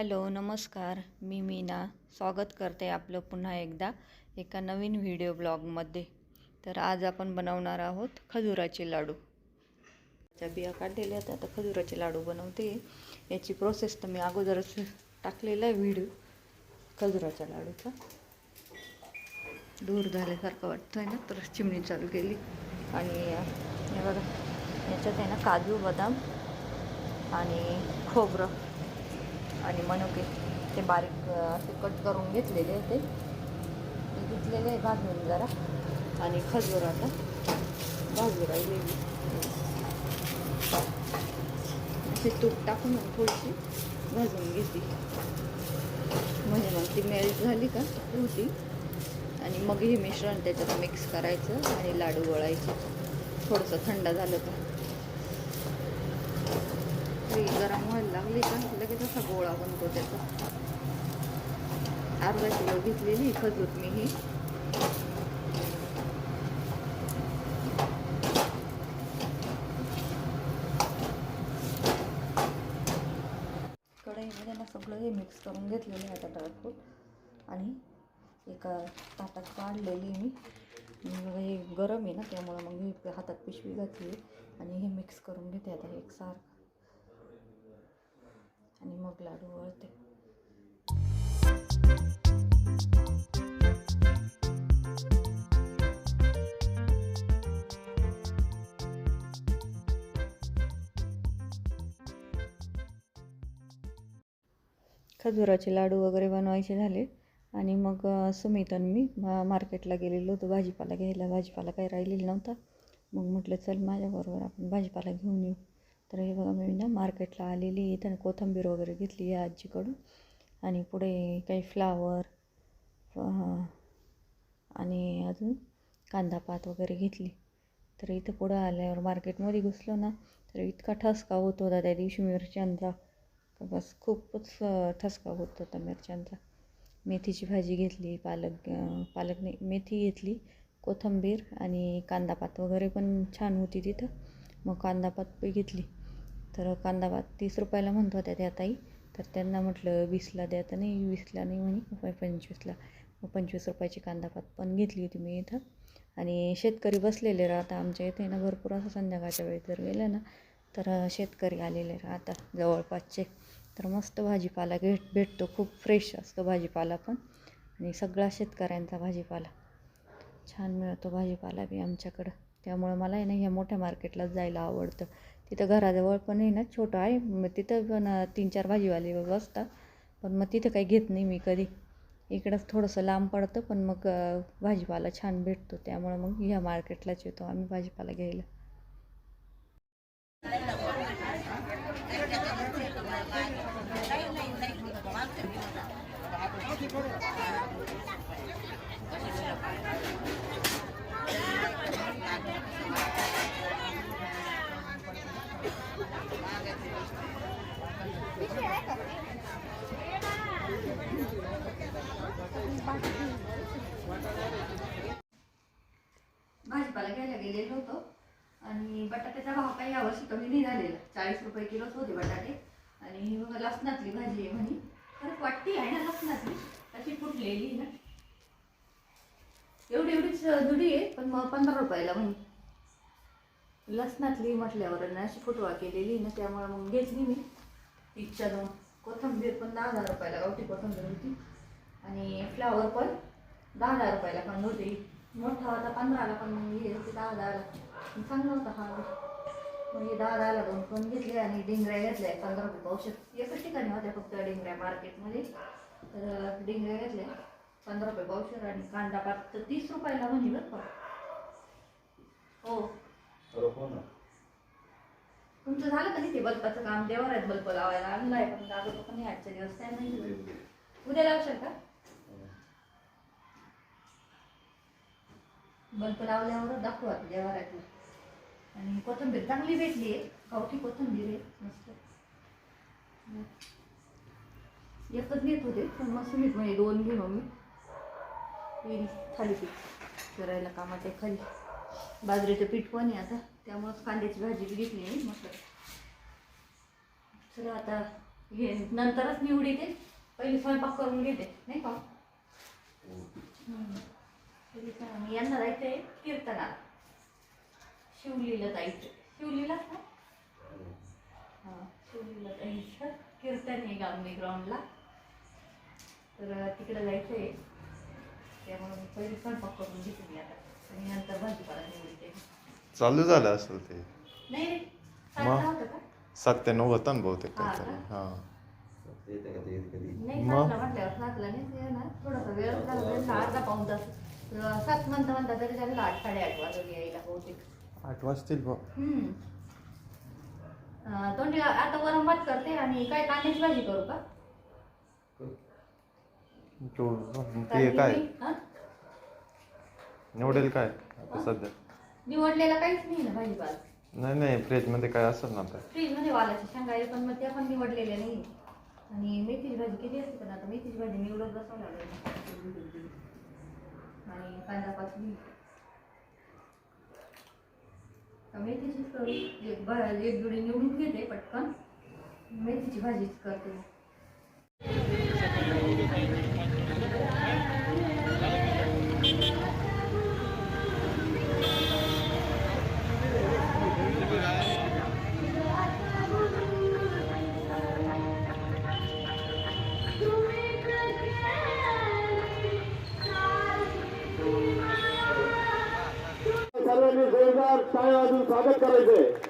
Hello नमस्कार. मी मीना. स्वागत करते आपलं पुन्हा एकदा एका नवीन व्हिडिओ ब्लॉगमध्ये. तर आज आपण बनवणार आहोत खजुराचे लाडू. ज्या बिया काढलेल्या आहेत आता खजुराचे लाडू बनवते. याची प्रोसेस तर मी अगोदरच टाकलेला आहे व्हिडिओ. खजुराच्या लाडूचा. दूर झाल्यासारखं वाटतं आहे ना तर चिमणी चालू केली. आणि हे बघा याच्यात आहे ना काजू बदाम आणि खोबरं. आणि मनुके ते बारीक असे कट करून घेतलेले आहे ते घेतलेले आहे भाजून जरा. आणि खजूर आता भाजू राहिलेली. असे तूप टाकून थोडीशी भाजून घेते. म्हणजे मग ती मेल्ट झाली का होती. आणि मग हे मिश्रण त्याच्यात मिक्स करायचं आणि लाडू वळायचे. थोडंसं थंड झालं का. थोडी गरम व्हायला लागली का? लगेच असा गोळा बनतो त्याचा. अर्धा किलो घेतलेली खजूर मी ही. कढईमध्ये ना सगळं हे मिक्स करून घेतलेलं आहे आता ड्रायफ्रूट आणि एका ताटात काढलेली मी. हे गरम आहे ना त्यामुळं मग मी हातात पिशवी घातली आणि हे मिक्स करून घेते आता एकसारखं आणि मग लाडू वळते खजुराचे लाडू वगैरे बनवायचे झाले आणि मग सुमित आणि मी मा- मार्केटला गेलेलो होतो. भाजीपाला घ्यायला. भाजीपाला काही राहिलेला नव्हता. मग म्हटलं चल माझ्याबरोबर आपण भाजीपाला घेऊन येऊ. तर हे बघा मी ना मार्केटला आलेली इथं कोथिंबीर वगैरे घेतली आहे आजीकडून. आणि पुढे काही फ्लावर आणि अजून कांदा पात वगैरे घेतली. तर इथं पुढं आल्यावर मार्केटमध्ये घुसलो ना तर इतका ठसका होत होता त्या दिवशी मिरच्यांचा. बस खूपच ठसका होत होता मिरच्यांचा. मेथीची भाजी घेतली पालक पालक नाही मेथी घेतली कोथिंबीर आणि कांदापात वगैरे पण छान होती तिथं. मग कांदापात पण घेतली. तर कांदापात तीस रुपयाला म्हणत होत्या त्या ताई. तर त्यांना म्हटलं वीसला द्या तर नाही वीसला नाही म्हणे पंचवीसला. मग पंचवीस रुपयाची कांदापात पण घेतली होती मी इथं. आणि शेतकरी बसलेले राहता आमच्या इथे ना भरपूर असं संध्याकाळच्या वेळी जर गेलं ना. तर शेतकरी आलेले राहता जवळपासचे. तर मस्त भाजीपाला भेट भेटतो खूप फ्रेश असतो भाजीपाला पण. आणि सगळा शेतकऱ्यांचा भाजीपाला. छान मिळतो भाजीपाला बी आमच्याकडं. त्यामुळं मला आहे ना ह्या मोठ्या मार्केटलाच जायला आवडतं. तिथं घराजवळ पण आहे ना छोटं आहे. मग तिथं पण तीन चार भाजीवाले बसतात. पण मग तिथं काही घेत नाही मी कधी. इकडंच थोडंसं लांब पडतं पण मग भाजीपाला छान भेटतो. त्यामुळं मग ह्या मार्केटलाच येतो आम्ही भाजीपाला घ्यायला भाजीपाला घ्यायला गेलेलो होतो आणि बटाट्याचा भाव काही यावर्षी कमी नाही झालेला चाळीस रुपये किलोच होते बटाटे आणि ही बघा लसणातली भाजी आहे म्हणे. खरंच वाटती आहे ना लसणातली. अशी फुटलेली ना. एवढी एवढीच जुडी आहे पण मग पंधरा रुपयाला म्हणे. लसणातली म्हटल्यावर ना अशी फुटवा केलेली ना त्यामुळे मग घेतली मी. इच्छा दोन कोथंबीर पण दहा हजार रुपयाला गावठी कोथंबीर होती. आणि फ्लावर पण दहा हजार रुपयाला पण होती. मोठा होता पंधराला पण मग हे होते दहा हजार चांगला होता हा. मग हे दहा दहाला दोन पण घेतले आणि डिंगऱ्या घेतल्या. पंधरा रुपये पावशेर एकच ठिकाणी होत्या फक्त डिंगऱ्या मार्केटमध्ये. तर डिंगऱ्या घेतल्या. पंधरा रुपये पावशेर आणि कांदा पात. तर तीस रुपयाला म्हणजे बरं का. हो. हो तुमचं झालं का नाही ते बल्बाचं काम? देवर आहेत बल्ब लावायला. आणलाय पण लागत पण नाही आजच्या दिवस. काय माहिती उद्या लावशाल का? बल्ब लावल्यावर दाखवू आता देवारातली आणि कोथिंबीर चांगली भेटली आहे. गावठी कोथिंबीर आहे. मस्त. एकच घेत होते पण मग सुमित म्हणजे दोन घे मम्मी. येईल थालीपीठ करायला कामाच्या खाली. बाजरीचं पीठ पण आहे आता. त्यामुळंच कांद्याची भाजी बी घेतली मी. म्हटलं चला आता हे नंतरच निवडीते पहिले स्वयंपाक करून घेते. नाही का? मी यांना जायचंय कीर्तनाला. शिवलीला जायचं. शिवलीलाच ना हां शिवलीला जायचं. कीर्तन आहे गांधी ग्राउंडला. तर तिकडे जायचं आहे त्यामुळे मी पहिले स्वयंपाक करून घेते मी आता. आणि नंतर भाजीपाला निवडते चालू झालं असेल ते. नाही रे होतं का? सात ते नऊ होता ना बहुतेक हा काहीतरी. का? हा. नाही मग? सातला म्हटल्यावर सातला नाही ना थोडासा वेळ झाला अर्धा पाऊन तास. सात म्हणता म्हणता तरी त्यांना आठ साडेआठ वाजून यायला बहुतेक. आठ वाजतील हम्म. अं, तोंडी आता वरण भात करते आणि काय कांद्याची भाजी करू का? तो- ते कारण काय? की मी- हं? निवडेल काय आता सध्या? निवडलेला काहीच नाही ना भाजीपाला नाही नाही फ्रीजमध्ये काय असेल ना आता? फ्रीजमध्ये वालाच्या शेंगा आहे पण मग त्या पण निवडलेल्या नाही. आणि मेथीची भाजी किती असते पण आता मेथीची भाजी निवडत बसावं लागेल. आणि कांदा तर मेथीचीच करू. एक भा एक जुडी निवडून घेते पटकन. मेथीची भाजीच करते. सर्वांनी जोरदार टाळ्या स्वागत करायचंय.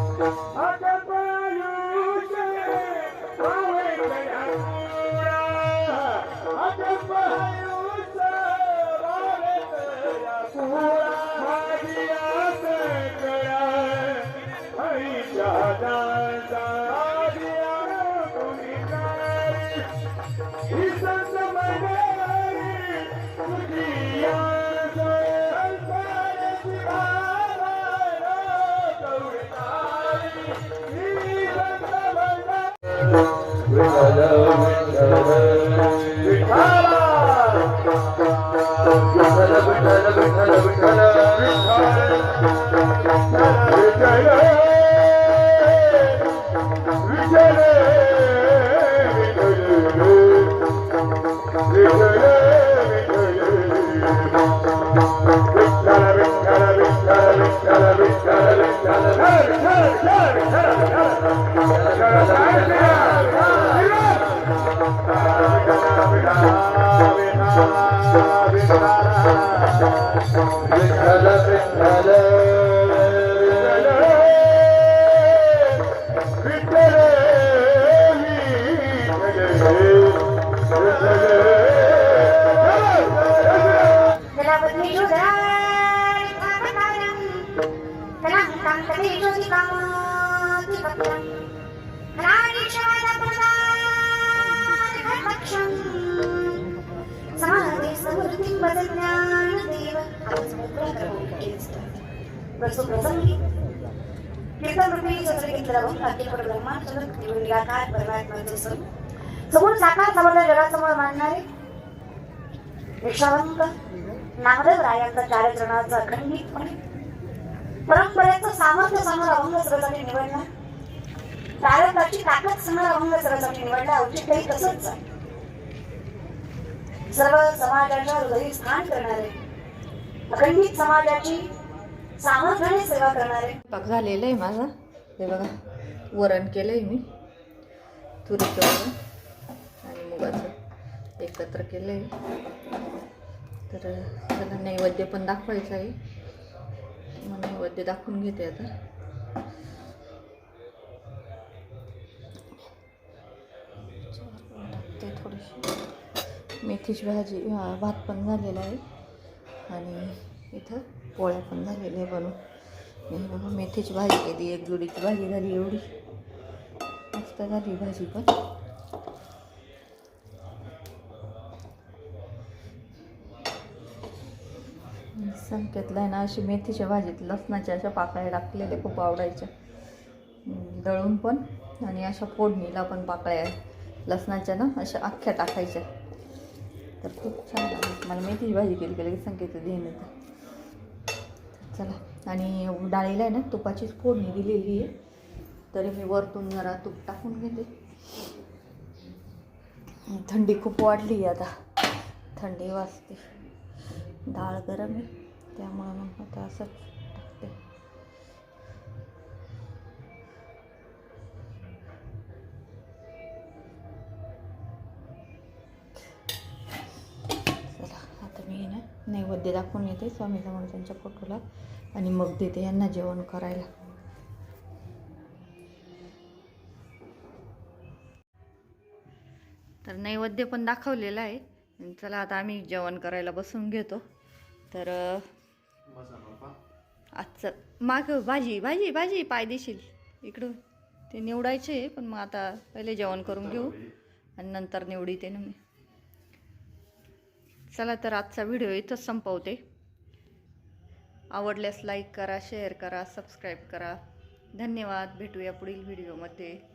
समाधे समृद्धिं वदज्ञान देव प्रसुप्रसंगी कीर्तनरूपी सत्रिकेंद्रवं अखिलपट ब्रह्मांड निवडल्याकार परमात्म्याचे स्वरूप समोर साकार समोर जगासमोर मांडणारे विश्वावंत नामदेव रायांचा चारित्र्याचा अखंडितपणे परंपरेचं सामर्थ्य समोर अभंग सरसाठी निवडला. चारित्र्याची ताकद समोर अभंग सरसाठी निवडला औचित्यही तसंच आहे. सर्व समाजाच्या हृदयी स्थान करणारे अखंडित समाजाची सामर्थ्याने सेवा करणारे. पाक झालेलं आहे माझा. हे बघा वरण केलं आहे मी. तुरीचं वरण आणि मुगाचं एकत्र केलं आहे तर त्याला नैवेद्य पण दाखवायचं आहे. मग नैवेद्य दाखवून घेते आता. मेथीची भाजी भात पण झालेला आहे. आणि इथं पोळ्या पण झालेल्या आहे बनवून हे बघा मेथीची भाजी केली एक जुडीची भाजी झाली एवढी. मस्त झाली भाजी पण. संकेतला आहे ना अशी मेथीच्या भाजीत लसणाच्या अशा पाकळ्या टाकलेल्या खूप आवडायच्या. दळून पण आणि अशा फोडणीला पण पाकळ्या लसणाच्या ना अशा अख्ख्या टाकायच्या. तर खूप छान लागली मला मेथीची भाजी केली की लगेच संकेत देईन येतं चला. आणि डाळीला आहे ना तुपाचीच फोडणी दिलेली आहे. तरी मी वरतून जरा तूप टाकून घेते. थंडी खूप वाढली आहे आता. थंडी वाजते. डाळ गरम आहे. त्यामुळं मग आता असंच नैवेद्य दाखवून येते. स्वामी समर्थांच्या फोटोला. आणि मग देते यांना जेवण करायला. तर नैवेद्य पण दाखवलेलं आहे. चला आता आम्ही जेवण करायला बसून घेतो. तर आजचं माग भाजी भाजी भाजी पाय देशील. इकडं ते निवडायचे पण मग आता पहिले जेवण करून घेऊ. आणि नंतर निवडीते ना मी चला तर आजचा व्हिडिओ इथंच संपवते. आवडल्यास लाईक करा शेअर करा सबस्क्राईब करा. धन्यवाद. भेटूया पुढील व्हिडिओमध्ये.